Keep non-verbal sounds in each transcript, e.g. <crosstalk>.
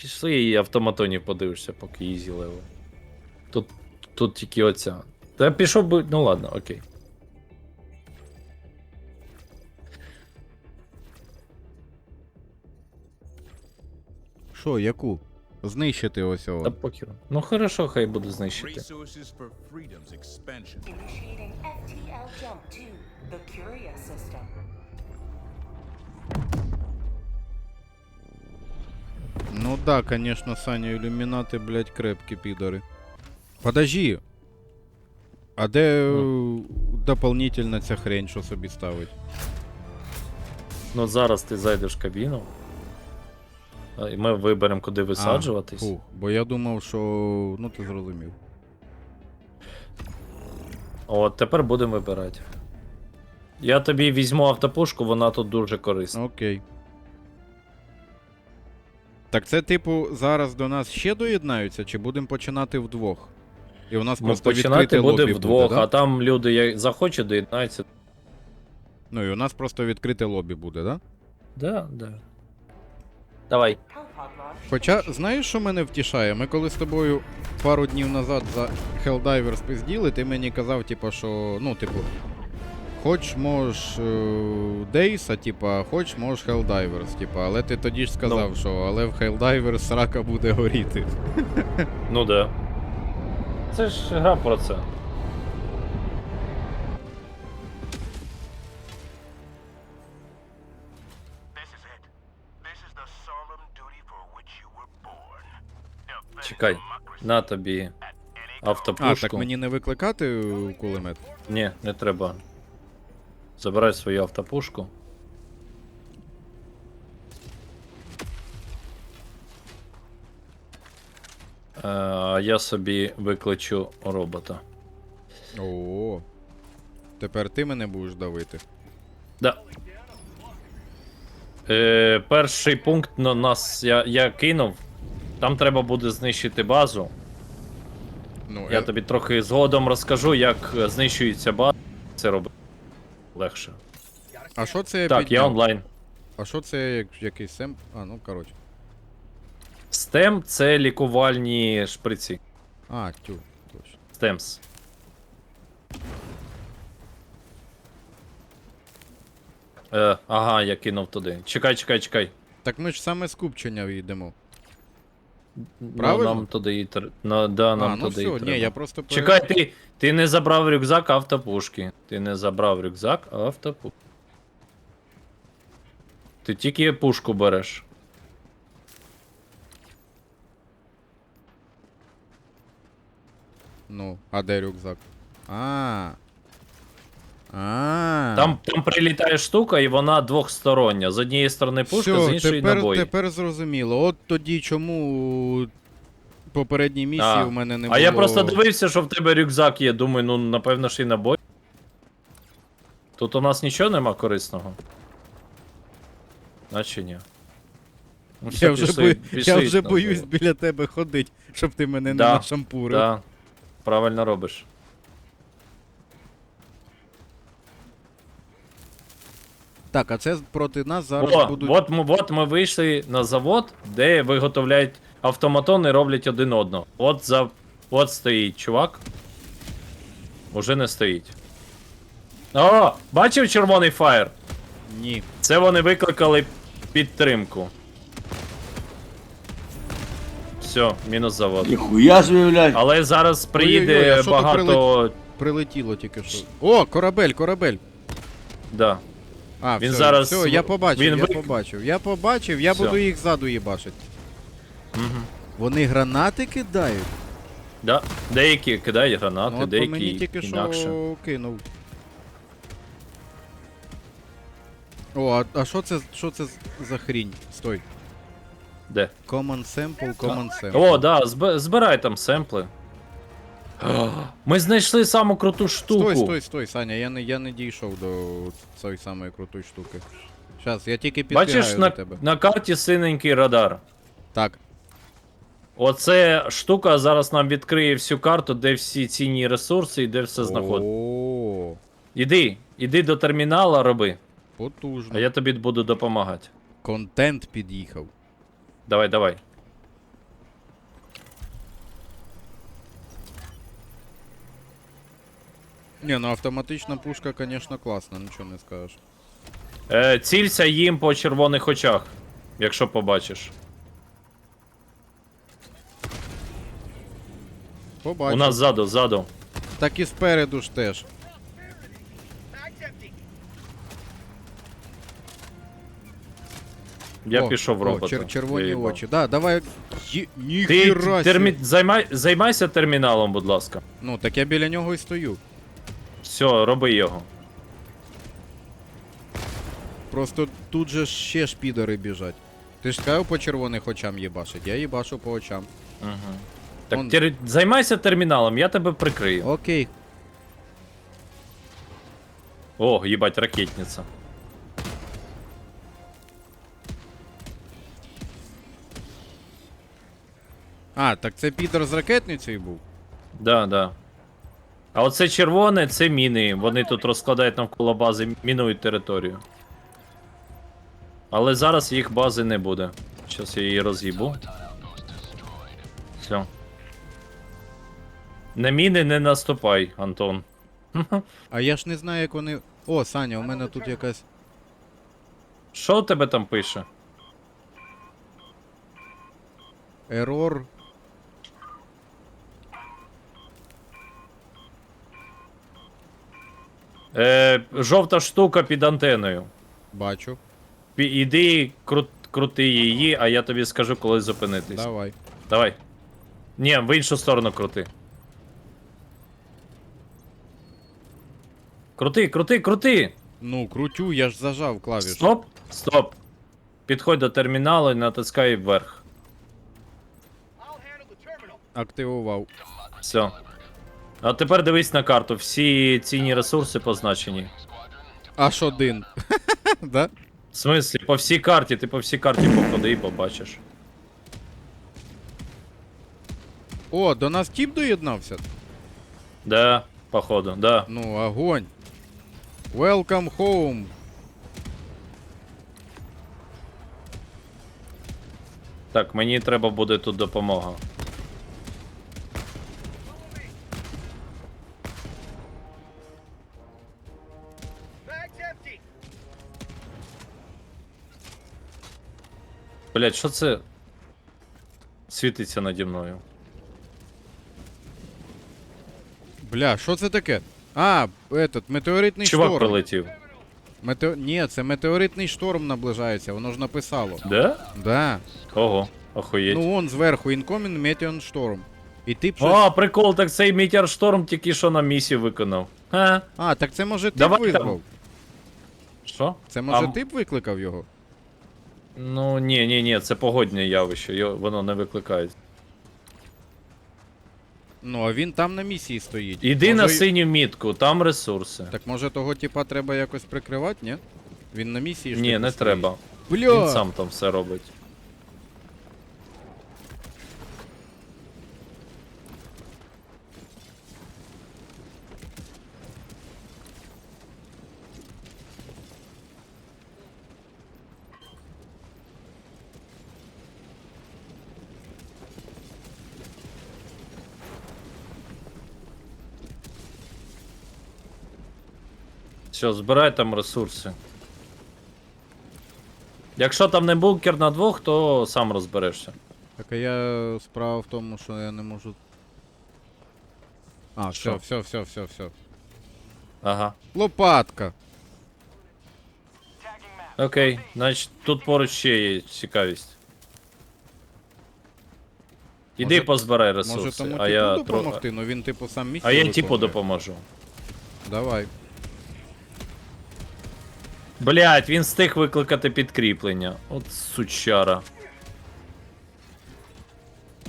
Пішли і автоматонів подивишся, поки ізі левел. Тут, тут тільки оця. Та пішов би. Ну ладно, окей. Що, яку? Знищити ось Та його. покер. Ну хорошо, хай буде знищити. Resources for freedom's expansion. Initiating FTL jump to the Curia system. Да, конечно, Саня, ілюмінати, блядь, крепкі підори. Подожди. А де е, дополнительна ця хрень, що собі ставить? Ну зараз ти зайдеш в кабіну. І ми виберемо, куди висаджуватись. А, фух, бо я думав, що. Ну ти зрозумів. От тепер будемо вибирати. Я тобі візьму автопушку, вона тут дуже корисна. Окей. Так це, типу, зараз до нас ще доєднаються, чи будемо починати вдвох? І у нас Ну, просто починати відкрите буде лобі вдвох, буде, да? а там люди як захочуть, доєднаються. Ну і у нас просто відкрите лобі буде, да? Да, да. Давай. Хоча, знаєш, що мене втішає? Ми коли з тобою пару днів назад за Helldivers спизділи, ти мені казав, типу, що, ну, типу, хоч можеш е, Дейс, а типа, хоч можеш Helldivers, типа, але ти тоді ж сказав, Ну. що але в Helldivers срака буде горіти. <laughs> Ну да. Це ж гра про це. Чекай, на тобі cost. А, так мені не викликати кулемет? Ні, не треба. Забирай свою автопушку. Е, А я собі викличу робота. О. Тепер ти мене будеш давити. Да. Е, перший пункт на нас я, я кинув. Там треба буде знищити базу. Ну, Я е, тобі трохи згодом розкажу, як знищується база. Це робити легше. А що це Так, я онлайн. А що це як, якийсь сем? А, ну коротше. STEM це лікувальні шприці. А, тю, точно. STEMS. Е, ага, я кинув туди. Чекай, чекай, чекай. Так ми ж саме скупчення йдемо. Ну, нам туди і тр... ну, да, нам а, ну туди і все, треба. ні, я просто пере- Чекай, ти, ти не забрав рюкзак, автопушки. Ти не забрав рюкзак, автопушки. Ти тільки пушку береш. Ну, а де рюкзак? А. А. Там, там прилітає штука, і вона двохстороння. З однієї сторони пушка, з іншої тепер, набої. тепер зрозуміло. От тоді чому попередній місії А. у мене не а було. я просто дивився, що в тебе рюкзак є. Думаю, ну напевно ж і набой. Тут у нас нічого нема корисного. Наче ні. Ну, все, Я вже, пішли- бою... пішли я вже боюсь біля тебе ходити, щоб ти мене Да, не нашампурив. Да, правильно робиш. Так, а це проти нас зараз О, будуть. от, ми, от ми вийшли на завод, де виготовляють автоматони, роблять один одного. От за. От стоїть чувак. Уже не стоїть. О! Бачив червоний фаєр? Ні. Це вони викликали підтримку. Все, мінус завод. Ніхуя собі, блядь. Але зараз приїде Ой-ой-ой, а що то багато. Прилетіло тільки що. О, корабель, корабель. Да. А, Він все, зараз- все, я побачив, він я вик- побачив. Я побачив, я Всьо. буду їх ззаду їбашити. Угу. Вони гранати кидають. Да. Деякі кидають гранати, ну, от по деякі мені тільки інакше. що кинув. О, а, а що це, що це за хрінь? Стой. Де? Common sample, common sample. О, да, зб... збирай там семпли. Ми знайшли саму круту штуку. Стой, стой, стой, Саня, я не, я не дійшов до цієї самої крутої штуки. Щас, я тільки підбігаю Бачиш до на, тебе. на карті синенький радар. Так. Оце штука зараз нам відкриє всю карту, де всі цінні ресурси і де все знаходиться. О, Іди, іди до термінала, роби, потужно. а я тобі буду допомагати. Контент під'їхав. Давай, давай. Ні, ну автоматична пушка, звісно, класна, нічого не скажеш. Е, цілься їм по червоних очах, якщо побачиш. Побачив. У нас ззаду, ззаду. Так і спереду ж теж. Я О, пішов в о, робота. чер- червоні Виїбав. очі. Да, давай. Є... Ти Ніхіра термі... займай... займайся терміналом, будь ласка. Ну, так я біля нього і стою. Все, роби його. Просто тут же ж ще шпідери біжать. Ти ж сказав по червоних очам їбашить, я їбашу по очам. Угу. Так, Он- тер... займайся терміналом, я тебе прикрию. Окей. О, їбать, ракетниця. А, так це підер з ракетницею був? Да, да. А оце червоне, це міни. Вони тут розкладають навколо бази, мінують територію. Але зараз їх бази не буде. Зараз я її роз'їбу. Все. На міни не наступай, Антон. А я ж не знаю, як вони. О, Саня, у мене тут якась. Що у тебе там пише? Ерор. Е, жовта штука під антеною. Бачу. Пі- Іди, кру... крути її, а я тобі скажу, коли зупинитись. Давай. Давай. Ні, в іншу сторону крути. Крути, крути, крути! Ну, крутю, я ж зажав клавішу. Стоп! Стоп! Підходь до терміналу і натискай вверх. Активував. Все. А тепер дивись на карту. Всі цінні ресурси позначені. Аж один. <laughs> да? В смислі, по всій карті, ти по всій карті походи і побачиш. О, до нас тіп доєднався. Да, походу, да. Ну, огонь. Welcome home. Так, мені треба буде тут допомога. Блять, що це світиться наді мною? Бля, що це таке? А, этот, метеоритний Чувак шторм. прилетів. Мете... Ні, це метеоритний шторм наближається, воно ж написало. Де? Да. Ого, охуєть. Ну вон зверху, incoming meteor storm. І ти б щось... О, прикол, так цей Мітяршторм тільки що на місію виконав. Ха? А, так це може ти б Давай там. визвав. Що? Це може А, ти б викликав його? Ну, ні, ні, ні, це погоднє явище, йо- воно не викликає. Ну, а він там на місії стоїть. Іди може... на й- синю мітку, там ресурси. Так може того типа треба якось прикривати, ні? Він на місії ж Ні, типу, не стоїть. треба. Бля! Він сам там все робить. Все, збирай там ресурси. Якщо там не бункер на двох, то сам розберешся. Так а я справа в тому, що я не можу. А, все, Що? все, все, все, все. Ага. Лопатка. Окей, значить тут поруч ще є цікавість. Іди Може- позбирай Може тому а типу я допомогти, тро... ну він типу сам місію А я типу допоможу. Давай. Блять, він встиг викликати підкріплення. От сучара.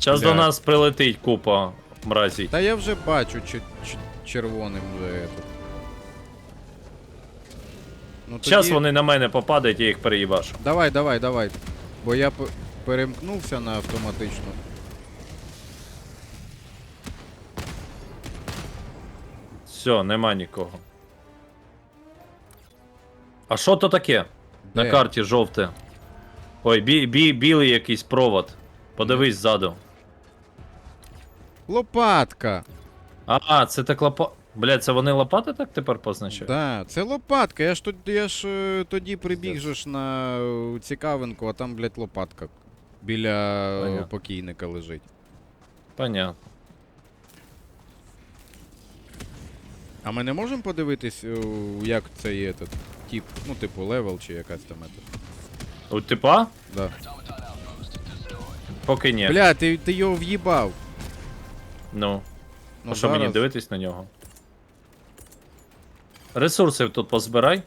Зараз до Блядь. нас прилетить купа мразій. Та я вже бачу ч- ч- червоним вже этот. Ну, Зараз тоді- вони на мене попадають, я їх переїбашу. Давай, давай, давай. Бо я п- перемкнувся на автоматичну. Все, нема нікого. А що то таке? На Де? карті жовте. Ой, бі, бі, білий якийсь провод. Подивись ззаду. Лопатка! А, це так лопа. Блядь, це вони лопати так тепер позначають? Да, це лопатка. Я ж тоді, я ж е, тоді прибіг же ж на е, цікавинку, а там, блядь, лопатка біля е, Понятно. покійника лежить. Понятно. А ми не можемо подивитись, е, як це є этот тип, ну, типу, левел чи якась там ета. У типа? Да. Поки ні. Бля, ти, ти його в'їбав. Ну. Ну, а що мені зараз- дивитись на нього? Ресурси тут позбирай.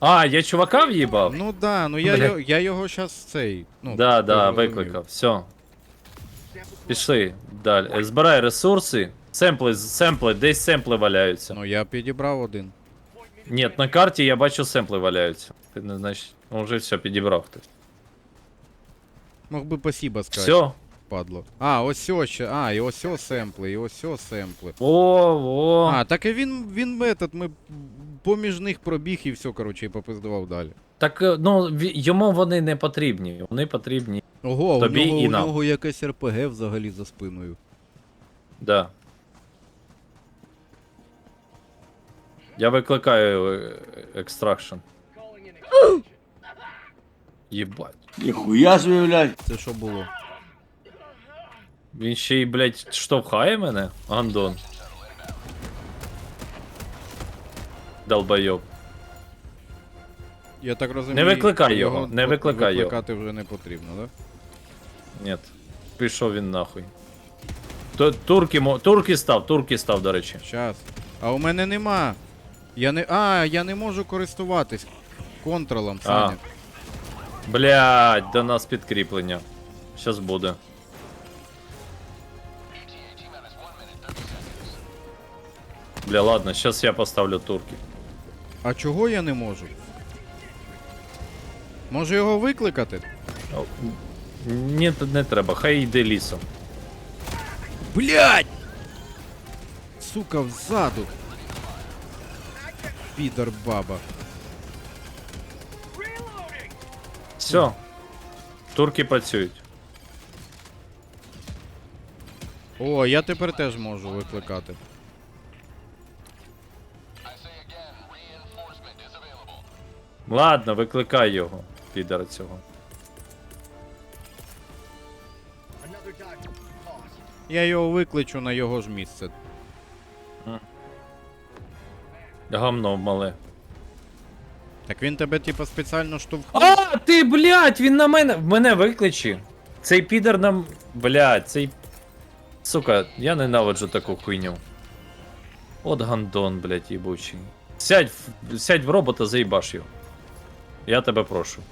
А, я чувака в'їбав? Ну да, ну я, Бля. його, я його щас цей. Ну, да, да, зрозумів. викликав. Все. Пішли далі. Е, Збирай ресурси. Семпли, семпли, десь семпли валяються. Ну я підібрав один. Ні, на карті я бачу семпли валяються. Ти не знаєш. Ну, вже все, підібрав хтось. Мог би спасибо сказати, Все. падло. А, ось ще. А, і ось ось семпли, і ось семпли. О, о. А, так і він, він метод, ми поміж них пробіг і все, коротше, і попиздував далі. Так, е, ну, ві- йому вони не потрібні. Вони потрібні. Ого, Тобі у нього, і у нам. нього якесь РПГ взагалі за спиною. Да. Я викликаю е, екстракшн. Єбать. Ніхуя собі, блядь. Це що було? Він ще й, блядь, штовхає мене? Гандон. Долбойоб. Я так розумію. Не викликай його, не викликай його. Викликати вже не потрібно, да? Нет. Пішов він нахуй. То, турки, мо- турки став, турки став, до речі. Щас. А у мене нема. Я не. А, я не можу користуватись контролом, Саня. Блядь, до нас підкріплення. Щас буде. Бля, ладно, щас я поставлю турки. А чого я не можу? Може його викликати? О, Ні, т- не треба, хай йде лісом. Блять! Сука, взаду. Підар баба. Все. Турки працюють. О, я тепер теж можу викликати. Ладно, викликай його, підара цього. Я його викличу на його ж місце. Гамно мале. Так він тебе, типа, спеціально штовхнув. А, ти, блядь, він на мене. Мене викличі. Цей підер нам. Блядь, цей. Сука, я ненавиджу таку хуйню. От гандон, блядь, їбучий. Сядь, в- сядь в робота, заїбаш його. Я тебе прошу.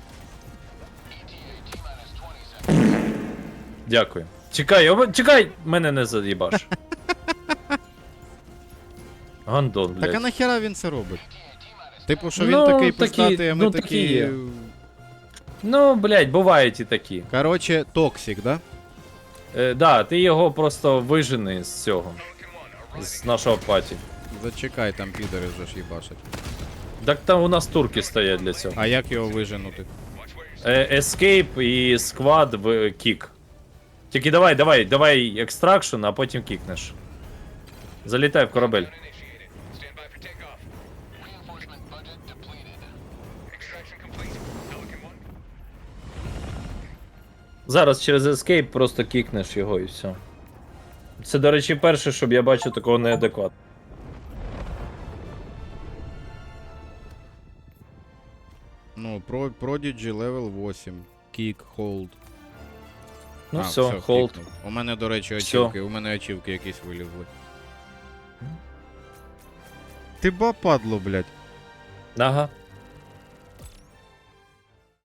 Дякую. Чекай, чекай, мене не заїбаш. <laughs> Гандон, блядь. Так а нахера він це робить? Типу, що він Ну, такий такі- пиздатий, а ми ну, такі. такі є. Ну, блядь, бувають і такі. Короче, токсик, да? Е, да, ти його просто вижени з цього. З нашого паті. Зачекай, там підари вже ж їбашать. Так там у нас турки стоять для цього. А як його виженути? Е, Escape і сквад в кік. Тільки давай, давай, давай екстракшн, а потім кікнеш. Залітай в корабель. Зараз через Escape просто кікнеш його і все. Це, до речі, перше, щоб я бачу такого неадекватного. Ну, про, Prodigy level 8. Kick, hold. Ну А, все, холд. кікнув. У мене, до речі, Всьо. очівки. У мене очівки якісь вилізли. Ти ба падло, блядь. Ага.